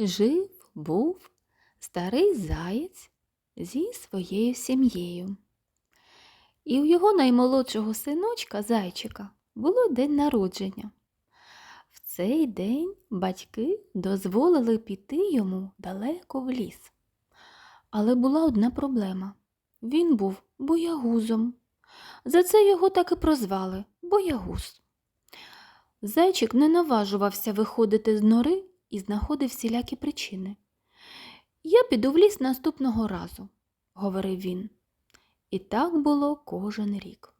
Жив був старий заєць зі своєю сім'єю. І у його наймолодшого синочка зайчика було день народження. В цей день батьки дозволили піти йому далеко в ліс. Але була одна проблема. Він був боягузом. За це його так і прозвали боягуз. Зайчик не наважувався виходити з нори і знаходив всілякі причини. Я піду в ліс наступного разу, говорив він. І так було кожен рік.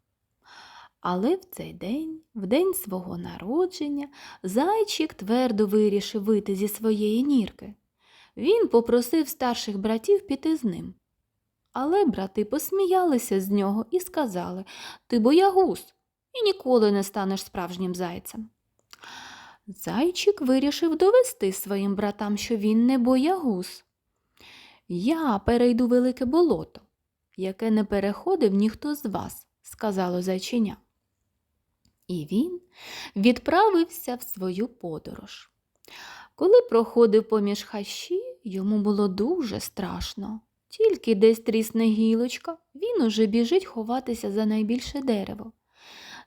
Але в цей день, в день свого народження, зайчик твердо вирішив вийти зі своєї нірки. Він попросив старших братів піти з ним. Але брати посміялися з нього і сказали Ти боягуз і ніколи не станеш справжнім зайцем. Зайчик вирішив довести своїм братам, що він не боягуз. Я перейду велике болото, яке не переходив ніхто з вас, сказало зайчиня. І він відправився в свою подорож. Коли проходив поміж хащі, йому було дуже страшно. Тільки десь трісне гілочка, він уже біжить ховатися за найбільше дерево.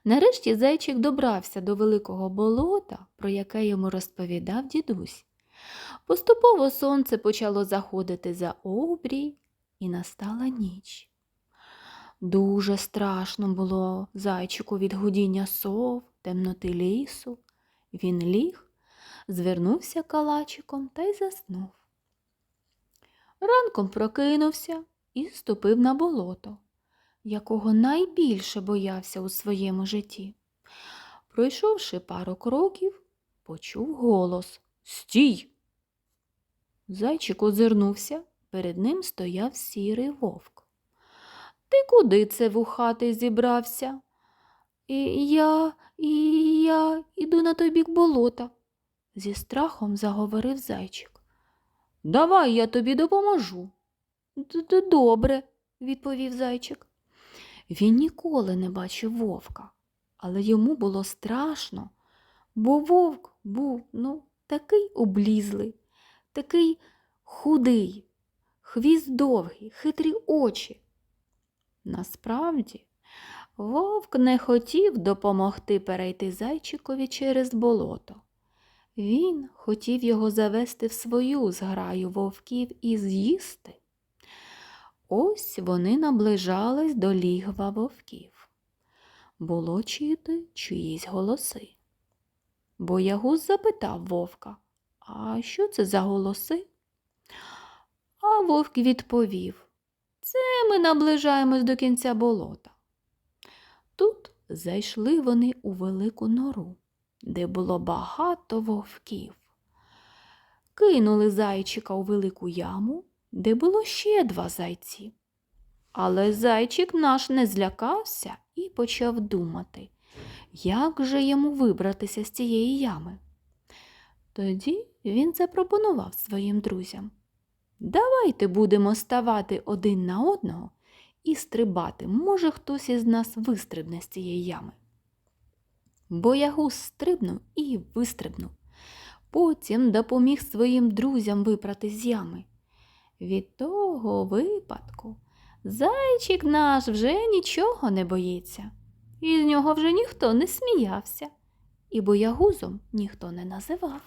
Нарешті зайчик добрався до великого болота, про яке йому розповідав дідусь. Поступово сонце почало заходити за обрій, і настала ніч. Дуже страшно було зайчику від гудіння сов, темноти лісу. Він ліг, звернувся калачиком та й заснув. Ранком прокинувся і ступив на болото, якого найбільше боявся у своєму житті. Пройшовши пару кроків, почув голос Стій! Зайчик озирнувся, перед ним стояв сірий вовк. Ти куди це вухати зібрався? І я, і я іду на той бік болота, зі страхом заговорив зайчик. Давай я тобі допоможу. «Д- Добре, відповів зайчик. Він ніколи не бачив вовка, але йому було страшно, бо вовк був ну, такий облізлий, такий худий, хвіст довгий, хитрі очі. Насправді, вовк не хотів допомогти перейти зайчикові через болото. Він хотів його завести в свою зграю вовків і з'їсти. Ось вони наближались до лігва вовків. Було чути чиїсь голоси. Боягуз запитав вовка, а що це за голоси? А вовк відповів, це ми наближаємось до кінця болота. Тут зайшли вони у велику нору де було багато вовків. Кинули зайчика у велику яму, де було ще два зайці. Але зайчик наш не злякався і почав думати, як же йому вибратися з цієї ями. Тоді він запропонував своїм друзям Давайте будемо ставати один на одного і стрибати. Може, хтось із нас вистрибне з цієї ями. Боягуз стрибнув і вистрибнув. Потім допоміг своїм друзям випрати з ями. Від того випадку. Зайчик наш вже нічого не боїться, і з нього вже ніхто не сміявся, і боягузом ніхто не називав.